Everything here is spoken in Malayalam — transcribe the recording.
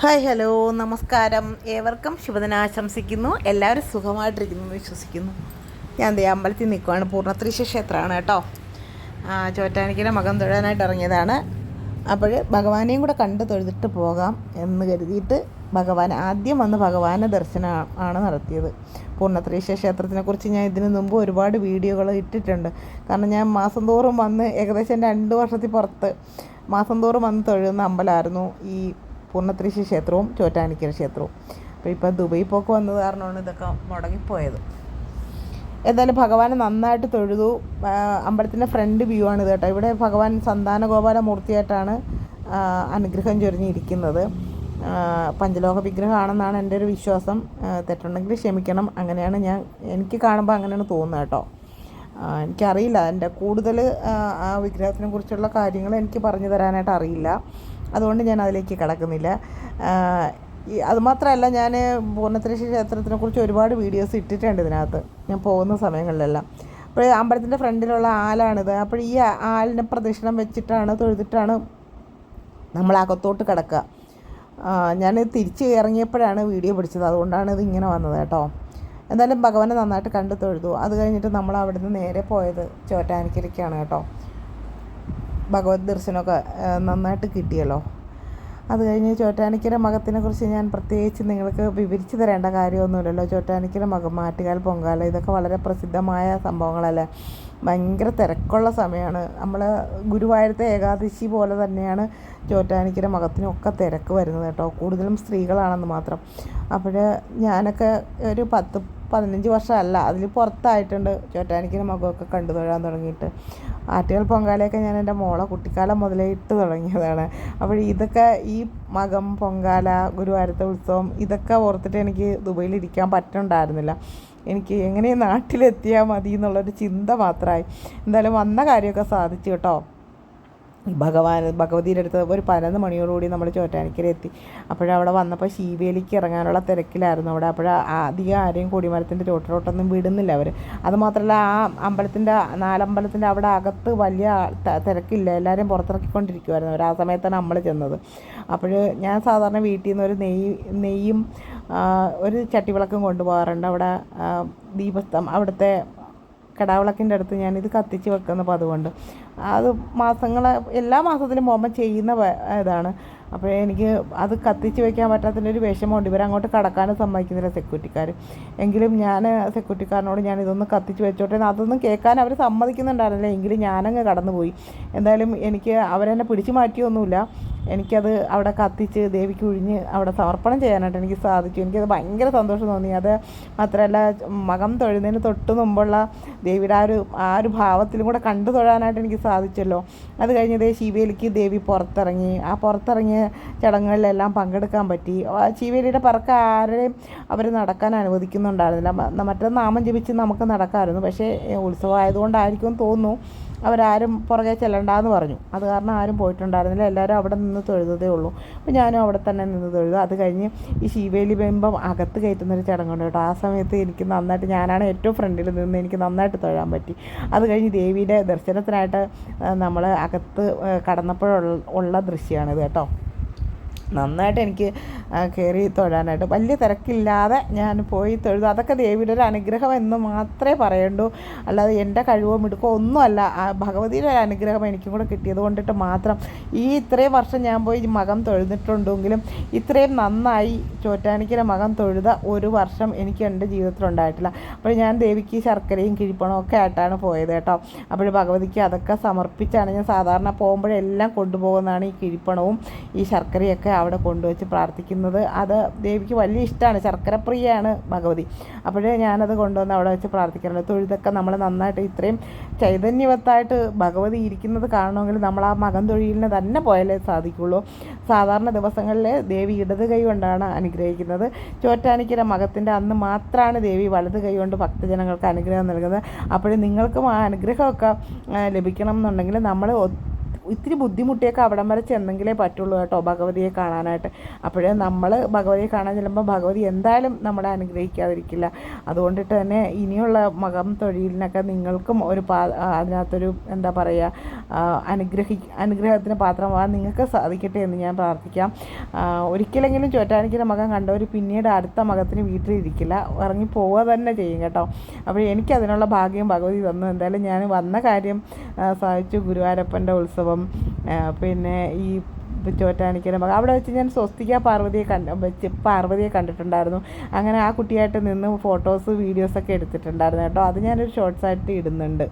ഹായ് ഹലോ നമസ്കാരം. ഏവർക്കും ശുഭദിനം ആശംസിക്കുന്നു. എല്ലാവരും സുഖമായിട്ടിരിക്കുന്നു എന്ന് വിശ്വസിക്കുന്നു. ഞാൻ ദേ അമ്പലത്തിൽ നിൽക്കുവാണ്. പൂർണത്രീശ ക്ഷേത്രമാണ് കേട്ടോ. ആ, ചോറ്റാനിക്കലെ മകം തൊഴാനായിട്ട് ഇറങ്ങിയതാണ്. അപ്പോൾ ഭഗവാനെയും കൂടെ കണ്ട് തൊഴുതിട്ട് പോകാം എന്ന് കരുതിയിട്ട് ഭഗവാൻ ആദ്യം വന്ന് ഭഗവാനെ ദർശനം ആണ് നടത്തിയത്. പൂർണത്രീശ ക്ഷേത്രത്തിനെ കുറിച്ച് ഞാൻ ഇതിനു മുമ്പ് ഒരുപാട് വീഡിയോകൾ ഇട്ടിട്ടുണ്ട്. കാരണം ഞാൻ മാസം തോറും വന്ന് ഏകദേശം രണ്ട് വർഷത്തിൽ പുറത്ത് മാസം തോറും വന്ന് തൊഴുന്ന അമ്പലമായിരുന്നു ഈ പൂർണത്രീശ ക്ഷേത്രവും ചോറ്റാനിക്കൽ ക്ഷേത്രവും. അപ്പോൾ ഇപ്പം ദുബൈ പോക്ക് വന്നത് കാരണമാണ് ഇതൊക്കെ മുടങ്ങിപ്പോയത്. എന്തായാലും ഭഗവാനെ നന്നായിട്ട് തൊഴുതു. അമ്പലത്തിന്റെ ഫ്രണ്ട് വ്യൂ ആണ് ഇത് കേട്ടോ. ഇവിടെ ഭഗവാൻ സന്താന ഗോപാല മൂർത്തിയായിട്ടാണ് അനുഗ്രഹം ചൊരിഞ്ഞിരിക്കുന്നത്. പഞ്ചലോക വിഗ്രഹമാണെന്നാണ് എന്റെ ഒരു വിശ്വാസം. തെറ്റുണ്ടെങ്കിൽ ക്ഷമിക്കണം. അങ്ങനെയാണ് ഞാൻ എനിക്ക് കാണുമ്പോൾ അങ്ങനെയാണ് തോന്നുന്നത് കേട്ടോ. എനിക്കറിയില്ല. എന്റെ കൂടുതൽ ആ വിഗ്രഹത്തിനെ കുറിച്ചുള്ള കാര്യങ്ങൾ എനിക്ക് പറഞ്ഞു തരാനായിട്ട് അറിയില്ല. അതുകൊണ്ട് ഞാൻ അതിലേക്ക് കടക്കുന്നില്ല. അതുമാത്രമല്ല ഞാൻ പൂർണത്രേശ്വര ക്ഷേത്രത്തിനെക്കുറിച്ച് ഒരുപാട് വീഡിയോസ് ഇട്ടിട്ടുണ്ട് ഇതിനകത്ത്. ഞാൻ പോകുന്ന സമയങ്ങളിലെല്ലാം. അപ്പോൾ അമ്പലത്തിന്റെ ഫ്രണ്ടിലുള്ള ആലാണിത്. അപ്പോൾ ഈ ആലിനെ പ്രദക്ഷിണം വെച്ചിട്ടാണ് തൊഴുതിട്ടാണ് നമ്മൾ അകത്തോട്ട് കിടക്കുക. ഞാൻ തിരിച്ച് ഇറങ്ങിയപ്പോഴാണ് വീഡിയോ പിടിച്ചത്. അതുകൊണ്ടാണ് ഇത് ഇങ്ങനെ വന്നത് കേട്ടോ. എന്തായാലും ഭഗവാനെ നന്നായിട്ട് കണ്ടു തൊഴുതു. അത് കഴിഞ്ഞിട്ട് നമ്മൾ അവിടുന്ന് നേരെ പോയത് ചോറ്റാനിക്കരയ്ക്കാണ് കേട്ടോ. ഭഗവത് ദർശനമൊക്കെ നന്നായിട്ട് കിട്ടിയല്ലോ. അത് കഴിഞ്ഞ് ചോറ്റാനിക്കര മകത്തിനെ കുറിച്ച് ഞാൻ പ്രത്യേകിച്ച് നിങ്ങൾക്ക് വിവരിച്ചു തരേണ്ട കാര്യമൊന്നുമില്ലല്ലോ. ചോറ്റാനിക്കര മകം മാറ്റുകാൽ പൊങ്കാല ഇതൊക്കെ വളരെ പ്രസിദ്ധമായ സംഭവങ്ങളല്ലേ? ഭയങ്കര തിരക്കുള്ള സമയമാണ്. നമ്മൾ ഗുരുവായൂരത്തെ ഏകാദശി പോലെ തന്നെയാണ് ചോറ്റാനിക്കര മകത്തിനൊക്കെ തിരക്ക് വരുന്നത് കേട്ടോ. കൂടുതലും സ്ത്രീകളാണെന്ന് മാത്രം. അപ്പോൾ ഞാനൊക്കെ ഒരു പത്ത് പതിനഞ്ച് വർഷമല്ല. അതിൽ പുറത്തായിട്ടുണ്ട്. ചോറ്റാനിക്കര മകമൊക്കെ കണ്ടു തൊഴാൻ തുടങ്ങിയിട്ട്. ആറ്റുകൾ പൊങ്കാലയൊക്കെ ഞാൻ എന്റെ മോളെ കുട്ടിക്കാലം മുതലേ ഇട്ട് തുടങ്ങിയതാണ്. അപ്പോൾ ഇതൊക്കെ ഈ മകം പൊങ്കാല ഗുരുവാരത്തെ ഉത്സവം ഇതൊക്കെ ഓർത്തിട്ട് എനിക്ക് ദുബൈയിൽ ഇരിക്കാൻ പറ്റുന്നുണ്ടായിരുന്നില്ല എനിക്ക് എങ്ങനെ നാട്ടിലെത്തിയാൽ മതി എന്നുള്ളൊരു ചിന്ത മാത്രമായി. എന്തായാലും വന്ന കാര്യമൊക്കെ സാധിച്ചു കേട്ടോ. ഭഗവാൻ ഭഗവതിയുടെ അടുത്ത് ഒരു പതിനൊന്ന് മണിയോടുകൂടി നമ്മൾ ചോറ്റാനിക്കരെത്തി അപ്പോഴവിടെ വന്നപ്പോൾ ശീവേലിക്ക് ഇറങ്ങാനുള്ള തിരക്കിലായിരുന്നു അവിടെ. അപ്പോൾ അധികം ആരെയും കൊടിമരത്തിന്റെ ചോട്ടിലോട്ടൊന്നും വിടുന്നില്ല അവർ അതുമാത്രമല്ല ആ അമ്പലത്തിന്റെ നാലമ്പലത്തിന്റെ അവിടെ അകത്ത് വലിയ തിരക്കില്ല. എല്ലാവരും പുറത്തിറക്കിക്കൊണ്ടിരിക്കുമായിരുന്നു അവർ. ആ സമയത്താണ് നമ്മൾ ചെന്നത്. അപ്പോൾ ഞാൻ സാധാരണ വീട്ടിൽ നിന്ന് ഒരു നെയ് നെയ്യും ഒരു ചട്ടിവിളക്കും കൊണ്ടുപോകാറുണ്ട്. അവിടെ ദീപസ്തം അവിടുത്തെ കടാവിളക്കിന്റെ അടുത്ത് ഞാനിത് കത്തിച്ച് വെക്കുന്നത് അപ്പോൾ അതുകൊണ്ട്. അത് മാസങ്ങൾ എല്ലാ മാസത്തിലും പോകുമ്പോൾ ചെയ്യുന്ന ഇതാണ്. അപ്പോൾ എനിക്ക് അത് കത്തിച്ച് വെക്കാൻ പറ്റാത്തതിന്റെ ഒരു വിഷമമുണ്ട്. ഇവരങ്ങോട്ട് കടക്കാനും സമ്മതിക്കുന്നില്ല സെക്യൂരിറ്റിക്കാർ. എങ്കിലും ഞാൻ സെക്യൂരിറ്റിക്കാരനോട് ഞാൻ ഇതൊന്ന് കത്തിച്ച് വെച്ചോട്ടെ അതൊന്നും കേൾക്കാൻ അവർ സമ്മതിക്കുന്നുണ്ടായിരുന്നില്ല. എങ്കിലും ഞാനങ്ങ് കടന്നുപോയി. എന്തായാലും എനിക്ക് അവരെന്നെ പിടിച്ചു മാറ്റിയൊന്നുമില്ല. എനിക്കത് അവിടെ കത്തിച്ച് ദേവിക്ക് ഒഴിഞ്ഞ് അവിടെ സമർപ്പണം ചെയ്യാനായിട്ട് എനിക്ക് സാധിച്ചു. എനിക്കത് ഭയങ്കര സന്തോഷം തോന്നി. അത് മാത്രമല്ല മകം തൊഴുന്നതിന് തൊട്ട് മുമ്പുള്ള ദേവിയുടെ ആ ഒരു ആ ഒരു ഭാവത്തിലും കൂടെ കണ്ടു തൊഴാനായിട്ട് എനിക്ക് സാധിച്ചല്ലോ. അത് കഴിഞ്ഞത് ശിവേലിക്ക് ദേവി പുറത്തിറങ്ങി. ആ പുറത്തിറങ്ങിയ ചടങ്ങുകളിലെല്ലാം പങ്കെടുക്കാൻ പറ്റി. ശിവേലിയുടെ പറക്ക ആരെയും അവർ നടക്കാൻ അനുവദിക്കുന്നുണ്ടായിരുന്നില്ല. മറ്റേ നാമം ജപിച്ച് നമുക്ക് നടക്കാമായിരുന്നു. പക്ഷേ ഉത്സവം ആയതുകൊണ്ടായിരിക്കും തോന്നുന്നു അവരാരും പുറകെ ചെല്ലണ്ടെന്ന് പറഞ്ഞു. അത് കാരണം ആരും പോയിട്ടുണ്ടായിരുന്നില്ല. എല്ലാവരും അവിടെ നിന്ന് തൊഴുതതേ ഉള്ളൂ. അപ്പോൾ ഞാനും അവിടെ തന്നെ നിന്ന് തൊഴുതു. അത് കഴിഞ്ഞ് ഈ ശിവേലി ബിംബം അകത്ത് കയറ്റുന്നൊരു ചടങ്ങുണ്ട് കേട്ടോ. ആ സമയത്ത് എനിക്ക് നന്നായിട്ട് ഞാനാണ് ഏറ്റവും ഫ്രണ്ടിൽ നിന്ന് എനിക്ക് നന്നായിട്ട് തൊഴാൻ പറ്റി. അത് കഴിഞ്ഞ് ദേവിയുടെ ദർശനത്തിനായിട്ട് നമ്മൾ അകത്ത് കടന്നപ്പോഴുള്ള ദൃശ്യമാണിത് കേട്ടോ. നന്നായിട്ട് എനിക്ക് കയറി തൊഴാനായിട്ട്. വലിയ തിരക്കില്ലാതെ ഞാൻ പോയി തൊഴുതു. അതൊക്കെ ദേവിയുടെ ഒരു അനുഗ്രഹം എന്ന് മാത്രമേ പറയണ്ടൂ. അല്ലാതെ എന്റെ കഴിവോ മിടുക്കോ ഒന്നുമല്ല. ഭഗവതിയുടെ ഒരു അനുഗ്രഹം എനിക്കും കൂടെ കിട്ടിയത് കൊണ്ടിട്ട് മാത്രം. ഈ ഇത്രയും വർഷം ഞാൻ പോയി മകം തൊഴുതിട്ടുണ്ടെങ്കിലും ഇത്രയും നന്നായി ചോറ്റാനിക്കര മകം തൊഴുത ഒരു വർഷം എനിക്ക് എന്റെ ജീവിതത്തിലുണ്ടായിട്ടില്ല അപ്പോൾ ഞാൻ ദേവിക്ക് ശർക്കരയും കിഴിപ്പണവും ഒക്കെ ആയിട്ടാണ് പോയത് കേട്ടോ. അപ്പോൾ ഭഗവതിക്ക് അതൊക്കെ സമർപ്പിച്ചാണ്. ഞാൻ സാധാരണ പോകുമ്പോഴെല്ലാം കൊണ്ടുപോകുന്നതാണ് ഈ കിഴിപ്പണവും ഈ ശർക്കരയൊക്കെ. അവിടെ കൊണ്ടുവച്ച് പ്രാർത്ഥിക്കുന്നത്. അത് ദേവിക്ക് വലിയ ഇഷ്ടമാണ്. ശർക്കരപ്രിയയാണ് ഭഗവതി. അപ്പോഴേ ഞാനത് കൊണ്ടുവന്ന് അവിടെ വെച്ച് പ്രാർത്ഥിക്കാറുണ്ട്. തൊഴുതൊക്കെ നമ്മൾ നന്നായിട്ട് ഇത്രയും ചൈതന്യവത്തായിട്ട് ഭഗവതി ഇരിക്കുന്നത് കാണണമെങ്കിൽ നമ്മൾ ആ മകം തൊഴിലിനെ തന്നെ പോയാലേ സാധിക്കുള്ളൂ. സാധാരണ ദിവസങ്ങളിൽ ദേവി ഇടത് കൈ കൊണ്ടാണ് അനുഗ്രഹിക്കുന്നത്. ചോറ്റാനിക്കര മകത്തിന്റെ അന്ന് മാത്രമാണ് ദേവി വലത് കൈ കൊണ്ട് ഭക്തജനങ്ങൾക്ക് അനുഗ്രഹം നൽകുന്നത്. അപ്പോൾ നിങ്ങൾക്കും ആ അനുഗ്രഹമൊക്കെ ലഭിക്കണം എന്നുണ്ടെങ്കിൽ നമ്മൾ ഇത്തിരി ബുദ്ധിമുട്ടിയൊക്കെ അവിടം വരെ ചെന്നെങ്കിലേ പറ്റുള്ളൂ കേട്ടോ ഭഗവതിയെ കാണാനായിട്ട്. അപ്പോഴേ നമ്മൾ ഭഗവതിയെ കാണാൻ ചെല്ലുമ്പോൾ ഭഗവതി എന്തായാലും നമ്മളെ അനുഗ്രഹിക്കാതിരിക്കില്ല. അതുകൊണ്ടിട്ട് തന്നെ ഇനിയുള്ള മകം തൊഴിലിനൊക്കെ നിങ്ങൾക്കും ഒരു പാ അതിനകത്തൊരു എന്താ പറയുക അനുഗ്രഹി അനുഗ്രഹത്തിന് പാത്രമാകാൻ നിങ്ങൾക്ക് സാധിക്കട്ടെ എന്ന് ഞാൻ പ്രാർത്ഥിക്കാം. ഒരിക്കലെങ്കിലും ചോറ്റാനിക്കര മകം കണ്ടവർ പിന്നീട് അടുത്ത മകത്തിന് വീട്ടിലിരിക്കില്ല. ഇറങ്ങി പോവുക തന്നെ ചെയ്യും കേട്ടോ. അപ്പോൾ എനിക്കതിനുള്ള ഭാഗ്യം ഭഗവതി തന്നു. എന്തായാലും ഞാൻ വന്ന കാര്യം സാധിച്ചു ഗുരുവായൂരപ്പന്റെ ഉത്സവം. ആ, പിന്നെ ഈ ചോറ്റാനിക്കര ഭാഗം അവിടെ വെച്ച് ഞാൻ സ്വസ്തിക പാർവതിയെ കണ്ട വെച്ച് പാർവതിയെ കണ്ടിട്ടുണ്ടായിരുന്നു. അങ്ങനെ ആ കുട്ടിയായിട്ട് നിന്ന് ഫോട്ടോസ് വീഡിയോസൊക്കെ എടുത്തിട്ടുണ്ടായിരുന്നു കേട്ടോ. അത് ഞാനൊരു ഷോർട്സ് ആയിട്ട് ഇടുന്നുണ്ട്.